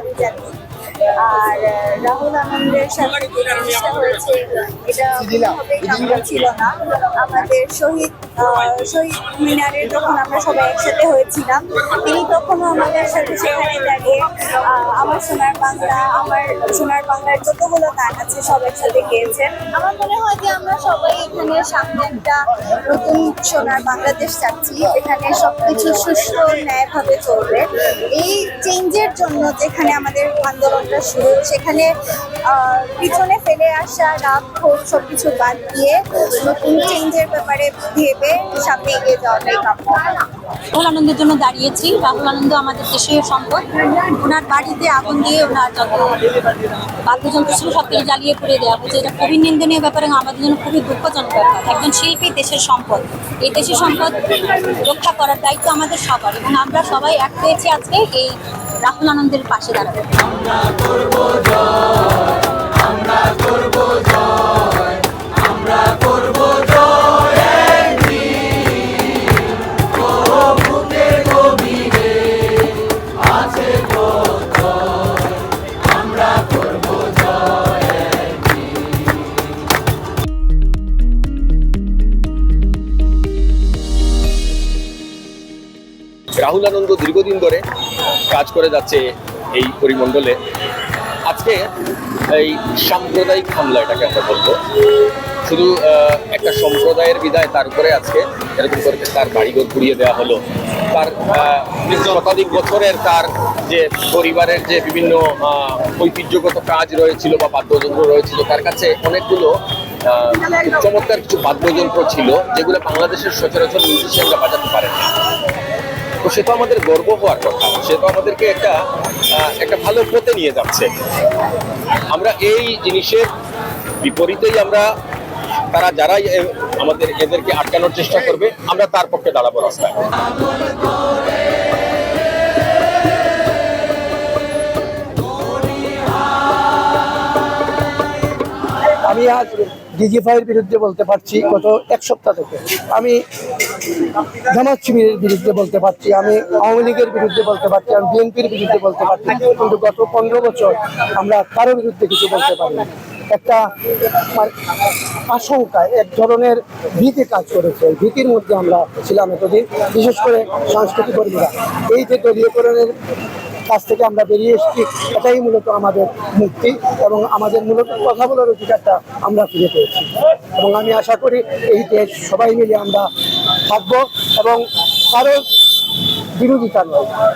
আমরা জানি। আর রাহুল আনন্দের সাথে জিনিসটা হয়েছে। এটা কোনোভাবেই ছিল না। আমাদের শহীদ আহ, শহীদ মিনারে যখন আমরা সবাই একসাথে হয়েছিলাম তিনি তখনও আমাদের সাথে সেখানে দাঁড়িয়ে সোনার বাংলা, আমার সোনার বাংলার যতগুলো গান আছে সব একসাথে গেয়েছেন আমার মনে হয় যে আমরা সবাই এখানে সামনে একটা নতুন সোনার বাংলাদেশ চাচ্ছি, যেখানে সবকিছু সুষ্ঠু ন্যায়ভাবে চলবে। এই চেঞ্জের জন্য যেখানে আমাদের আন্দোলনটা শুরু, সেখানে পিছনে ফেলে আসা রাগ, ক্ষোভ সবকিছু বাদ দিয়ে নতুন চেঞ্জের ব্যাপারে ভেবে সামনে এগিয়ে যাওয়াটাই কাম্য। আনন্দের জন্য দাঁড়িয়েছি। রাহুল আনন্দ আমাদের দেশের সম্পদ। ওনার বাড়িতে আগুন দিয়ে ওনার যত বাদ্যযন্ত্র ছিল সব কিছু জ্বালিয়ে পুড়ে দেওয়া হচ্ছে এটা খুবই নিন্দনীয় ব্যাপারে আমাদের জন্য খুবই দুঃখজনক ব্যাপার। একজন শিল্পী দেশের সম্পদ। এই দেশের সম্পদ রক্ষা করার দায়িত্ব আমাদের সবার এবং আমরা সবাই এক হয়েছি আজকে এই রাহুল আনন্দের পাশে দাঁড়াবো রাহুল আনন্দ দীর্ঘদিন ধরে কাজ করে যাচ্ছে এই পরিমণ্ডলে। আজকে এই সাম্প্রদায়িক হামলা এটাকে আমরা বলব। শুধু একটা সম্প্রদায়ের বিদায় তার উপরে আজকে এরকম করে তার বাড়িঘর পুড়িয়ে দেওয়া হলো। তার শতাধিক বছরের তার যে পরিবারের যে বিভিন্ন ঐতিহ্যগত কাজ রয়েছিল বা বাদ্যযন্ত্র রয়েছিল, তার কাছে অনেকগুলো চমৎকার কিছু বাদ্যযন্ত্র ছিল, যেগুলো বাংলাদেশের সচরাচর মিউজিশিয়ানরা বাজাতে পারেন না। তো সে তো আমাদের গর্ব হওয়ার কথা। সে তো আমাদেরকে একটা একটা ভালো পথে নিয়ে যাচ্ছে। আমরা এই জিনিসের বিপরীতেই আমরা, তারা যারাই আমাদের এদেরকে আটকানোর চেষ্টা করবে, আমরা তার পক্ষে দাঁড়াবো রাস্তায়। আমি আজ ডিজিফাইয়ের বিরুদ্ধে বলতে পারছি গত এক সপ্তাহ থেকে। আমি জামাত শিবিরের বিরুদ্ধে বলতে পারছি, আমি আওয়ামী লীগের বিরুদ্ধে বলতে পারছি, আমি বিএনপির বিরুদ্ধে বলতে পারছি, কিন্তু গত পনেরো বছর আমরা কারও বিরুদ্ধে কিছু বলতে পারি একটা মানে আশঙ্কা এক ধরনের ভীতি কাজ করেছে। ভীতির মধ্যে আমরা ছিলাম এতদিন, বিশেষ করে সাংস্কৃতিক কর্মীরা। এই যে দলীয়করণের কাছ থেকে আমরা বেরিয়ে এসেছি, এটাই মূলত আমাদের মুক্তি এবং আমাদের মূলত কথা বলার অধিকারটা আমরা ফিরে পেয়েছি। এবং আমি আশা করি এই দেশ সবাই মিলে আমরা থাকব এবং কারোর বিরোধিতা নয়।